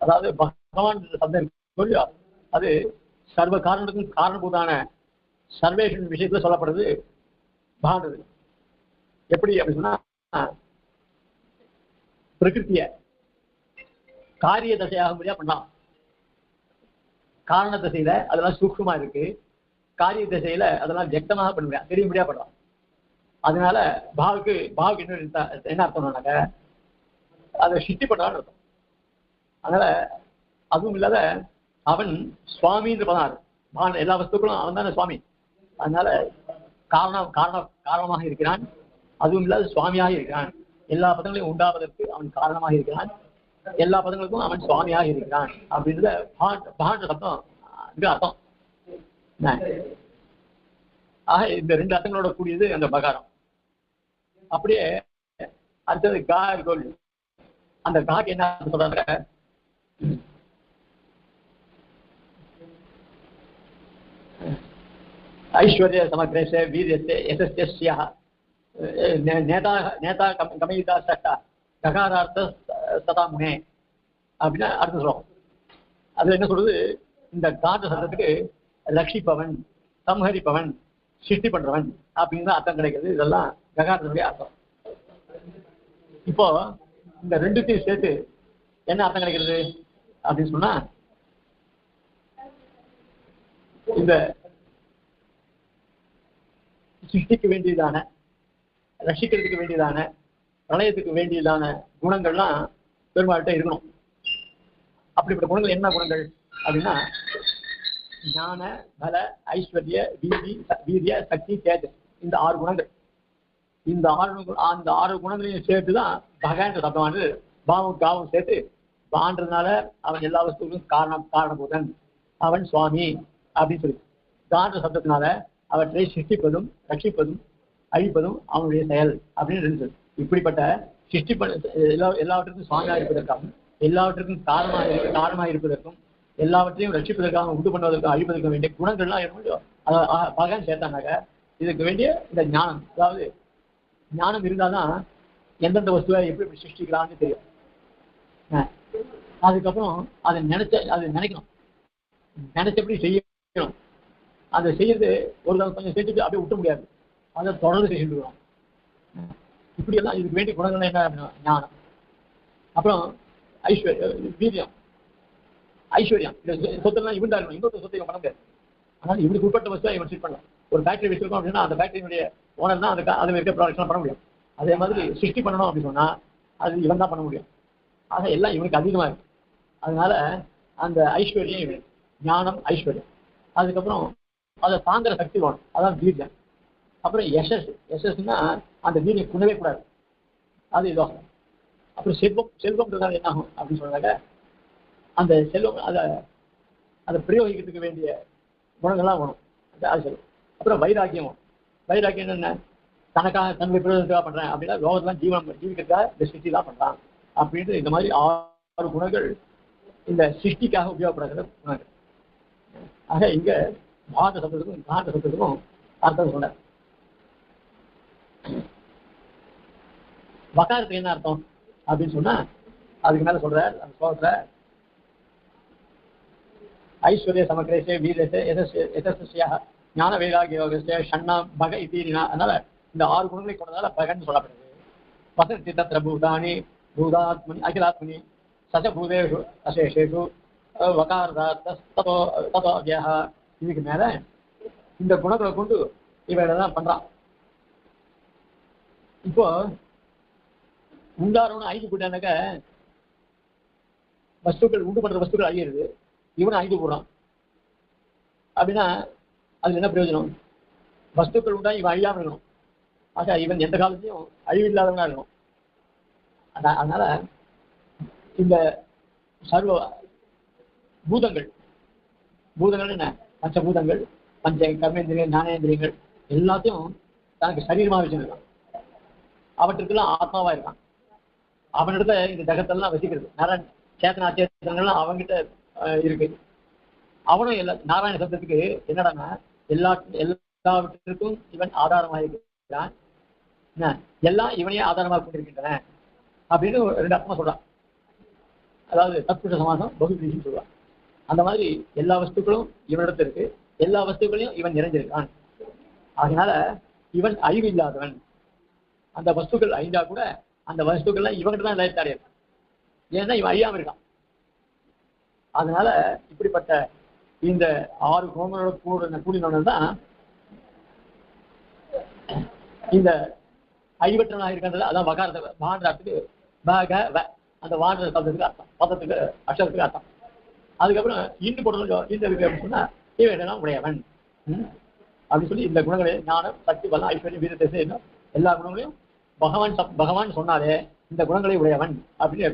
அதாவது பகவான் சப்தம் அது சர்வ காரணத்துக்கும் காரணபூதான சர்வேஷன் விஷயத்துல சொல்லப்படுறது பகவான் எப்படி அப்படின்னு சொன்னா பிரகிருத்திய காரிய தசையாக முடியா பண்ணலாம். காரண தசையில அதெல்லாம் சூக்ஷமா இருக்கு. காரிய திசையில அதெல்லாம் வியக்தமாக பண்ண முடியாது தெரிய முடியா பண்ணலாம். அதனால பாவுக்கு பாவுக்கு என்ன என்ன அர்த்தம்னாக்க அதை சிட்டி பண்றான்னு அர்த்தம். அதனால அதுவும் இல்லாத அவன் சுவாமின்னு பதம் இருக்கு. எல்லா வஸ்துக்களும் அவன் தானே சுவாமி. அதனால காரணம் காரணம் காரணமாக இருக்கிறான். அதுவும் இல்லாத சுவாமியாக இருக்கிறான். எல்லா பதங்களையும் உண்டாவதற்கு அவன் காரணமாக இருக்கிறான். எல்லா பதங்களுக்கும் அவன் சுவாமியாக இருக்கிறான். அப்படின்றத பகான்ற சப்தம் இது அர்த்தம். ஆக இந்த ரெண்டு அர்த்தங்களோட கூடியது அந்த பகாரம் அப்படியே அடுத்தது கா கோல் அந்த காக்கு என்ன சொல்றாங்க? ஐஸ்வர்ய சமக்ரேஷ வீரியத்தை எசஸ்யா நேதா நேதா கம் கமயிதா சட்டா ககாரார்த்த சதா முனே அப்படின்னு அர்த்தம் சொல்லுவோம் அதுல என்ன சொல்றது? இந்த காந்த சத்தத்துக்கு ரட்சிப்பவன் சம்ஹரிப்பவன் சிருஷ்டி பண்றவன் அப்படின்னு தான் அர்த்தம் கிடைக்கிறது. இதெல்லாம் ககாரத்தினுடைய அர்த்தம். இப்போ இந்த ரெண்டுத்தையும் சேர்த்து என்ன அர்த்தம் கிடைக்கிறது? அப்படின்னு சொன்னா இந்த சிருஷ்டிக்கு வேண்டியதான ரசிக்கிறதுக்கு வேண்டியதான பிரளயத்துக்கு வேண்டியதான குணங்கள்லாம் பெருமாள்கிட்ட இருக்கணும். அப்படிப்பட்ட குணங்கள் என்ன குணங்கள்? அப்படின்னா ஞான பல ஐஸ்வர்ய வீதி ச- வீரிய சக்தி தேஜஸ் இந்த ஆறு குணங்கள். இந்த ஆறு அந்த ஆறு குணங்களையும் சேர்த்து தான் பகவான் சப்தமானது பாவம் காவம் சேர்த்து பான்றதுனால அவன் எல்லா வஸ்துகளுக்கும் காரணம் காரணபூதன். அவன் சுவாமி அப்படின்னு சொல்லி. காந்த சப்தத்தினால அவற்றை சிருஷ்டிப்பதும் ரட்சிப்பதும் அழிப்பதும் அவனுடைய செயல் அப்படின்னு இருந்தது இப்படிப்பட்ட சிருஷ்டி எல்லா எல்லாவற்றுக்கும் சுவாமியாக இருப்பதற்காகவும் எல்லாவற்றுக்கும் காரணமாக இருக்க காரணமாக இருப்பதற்கும் எல்லாவற்றையும் ரட்சிப்பதற்காக உண்டு பண்ணுவதற்கும் அழிப்பதற்கும் வேண்டிய குணங்கள்லாம் இருக்கும் அதை ஆ- பகவான் சேர்த்தாங்க இதுக்கு வேண்டிய இந்த ஞானம். அதாவது ஞானம் இருந்தாதான் எந்தெந்த வஸ்துவை எப்படி எப்படி சிருஷ்டிக்கலாம்னு தெரியும். அதுக்கப்புறம் அதை நினைச்ச அதை நினைக்கணும். நினைச்சபடி செய்யணும். அதை செய்யறது ஒரு தடவை கொஞ்சம் செஞ்சுட்டு அப்படியே விட்ட முடியாது. அதை தொடர்ந்து செஞ்சுட்டு இருக்கணும் இதுக்கு வேண்டிய குணங்கள் என்ன அப்படின்னா ஞானம். அப்புறம் ஐஸ்வர்ய வீரியம். ஐஸ்வர்யம் சொத்தெல்லாம் இவன் தான் இருக்கணும். இன்னொரு சொத்தை இவன் பண்ண முடியாது. ஆனால் இவனுக்கு உட்பட்ட வசதியாக இவன் செட் பண்ணலாம். ஒரு ஃபேக்டரி வச்சிருக்கோம் அப்படின்னா அந்த ஃபேக்டரியினுடைய ஓனர் தான் அதுக்கு அதை வைக்க ப்ராடக்ட்லாம் பண்ண முடியும். அதே மாதிரி சிருஷ்டி பண்ணணும் அப்படின்னு சொன்னால் அது இவன் தான் பண்ண முடியும். ஆக எல்லாம் இவனுக்கு அதிகமா இருக்கு. அதனால அந்த ஐஸ்வர்யம் இவன் ஞானம் ஐஸ்வர்யம். அதுக்கப்புறம் அதை தாங்குற சக்தி வேணும் அதான் வீரியம் அப்புறம் யசஸ். யசஸ்னா அந்த வீரியம் குணவே கூடாது. அது இதோகம் அப்புறம் செல்வம். செல்வம்ன்றதால என்ன ஆகும் அப்படின்னு சொன்னாக்க அந்த செல்வம் அதை அதை பிரயோகிக்கிறதுக்கு வேண்டிய குணங்கள்லாம் வேணும். அந்த அது செல்வம். அப்புறம் வைராக்கியம் வைராக்கியம் என்ன தனக்காக தன்னுடைய பிரயோஜனத்துக்காக பண்ணுறேன் அப்படின்னா லோகத்தெல்லாம் ஜீவனம் ஜீவிக்கிறதுக்காக இந்த சிருஷ்டி தான் பண்றான் அப்படின்ட்டு இந்த மாதிரி ஆறு குணங்கள் இந்த சிருஷ்டிக்காக உபயோகப்படுகிற குணங்கள். ஆக இங்க பாத சப்தத்துக்கும் காந்த சப்தத்துக்கும் அர்த்தம் சொன்னார் வக்காரத்துக்கு என்ன அர்த்தம்? அப்படின்னு சொன்னா அதுக்கு மேல சொல்றார் அந்த ஸ்லோகத்துல ஐஸ்வர்ய சமக்கிரேசே வீரசே எதஸ்யா ஞான வைராகிய யோகசே ஷண்ணம் பக இதீரினா அதனால இந்த ஆறு குணங்களை கொண்டதால பகன் சொல்லப்படுது. வசதி தத்திர பூதானி பூதாத்மனி அகிலாத்மனி சசபூதேஷு அசேஷேஷு வகாரதார்த்த தபோ அவ்யா இதுக்கு மேல இந்த குணங்களை கொண்டு இவன் தான் பண்றான். இப்போ உண்டாரவனும் அழிஞ்சு போட்டானாக்க வஸ்துக்கள் உண்டு பண்ற வஸ்துக்கள் அழியிறது. இவனும் அழிஞ்சு போடுறான். அப்படின்னா அதுல என்ன பிரயோஜனம்? வஸ்துக்கள் உண்டா? இவன் அழியாம இருக்கணும். ஆக இவன் எந்த காலத்தையும் அழிவில்லாதவனா இருக்கணும். அதனால இந்த சர்வ பூதங்கள் பூதங்கள் என்ன? பஞ்சபூதங்கள் பஞ்ச கர்மேந்திரியங்கள் ஞானேந்திரியங்கள் எல்லாத்தையும் தனக்கு சரீரமா வச்சிருக்கான். அவற்றுக்கெல்லாம் ஆத்மாவா இருக்கான். அவனிடத்த இந்த ஜகத்தெல்லாம் வசிக்கிறது நாராயண சேத்தனா சேத்தனங்கள்லாம் அவன்கிட்ட இருக்கு. அவனும் எல்லா நாராயண சப்தத்துக்கு என்னடான்னா எல்லா எல்லாவற்றிற்கும் இவன் ஆதாரமாக இருக்கிறான் என்ன? எல்லாம் இவனையே ஆதாரமாக கொண்டிருக்கின்றன. அப்படின்னு ரெண்டு அர்த்தமாக சொல்றான். அதாவது தத்புருஷ சமாசம் பகுதின்னு சொல்கிறான் அந்த மாதிரி எல்லா வஸ்துக்களும் இவனிடத்து இருக்கு. எல்லா வஸ்துக்களையும் இவன் நிறைஞ்சிருக்கான். அதனால இவன் அழிவு இல்லாதவன் அந்த வஸ்துக்கள் அழிந்தா கூட அந்த வஸ்துக்கள்லாம் இவங்கிட்ட தான் லயத்தை அடையாது ஏன்னா இவன் அழியாம இருக்கான். அதனால இப்படிப்பட்ட இந்த ஆறு கோமனோட கூட கூடினவன் தான் இந்த அழிவற்றவனாக இருக்கின்றது அதான் வகாரத்தை வாண்டத்துக்கு பக வ அந்த வாண்டத சப்தத்துக்கு அர்த்தம். பதத்துக்கு அக்ஷரத்துக்கு அர்த்தம். அதுக்கப்புறம் இன்னும் கொடுத்து இந்த இருக்கு அப்படின்னு சொன்னா இவன் உடையவன். அப்படின்னு சொல்லி இந்த குணங்களை ஞானம் சக்தி பலம் ஐஸ்வர்யம் வீரத்தை எல்லா குணங்களையும் பகவான் பகவான் சொன்னாலே இந்த குணங்களை உடையவன் அப்படின்னு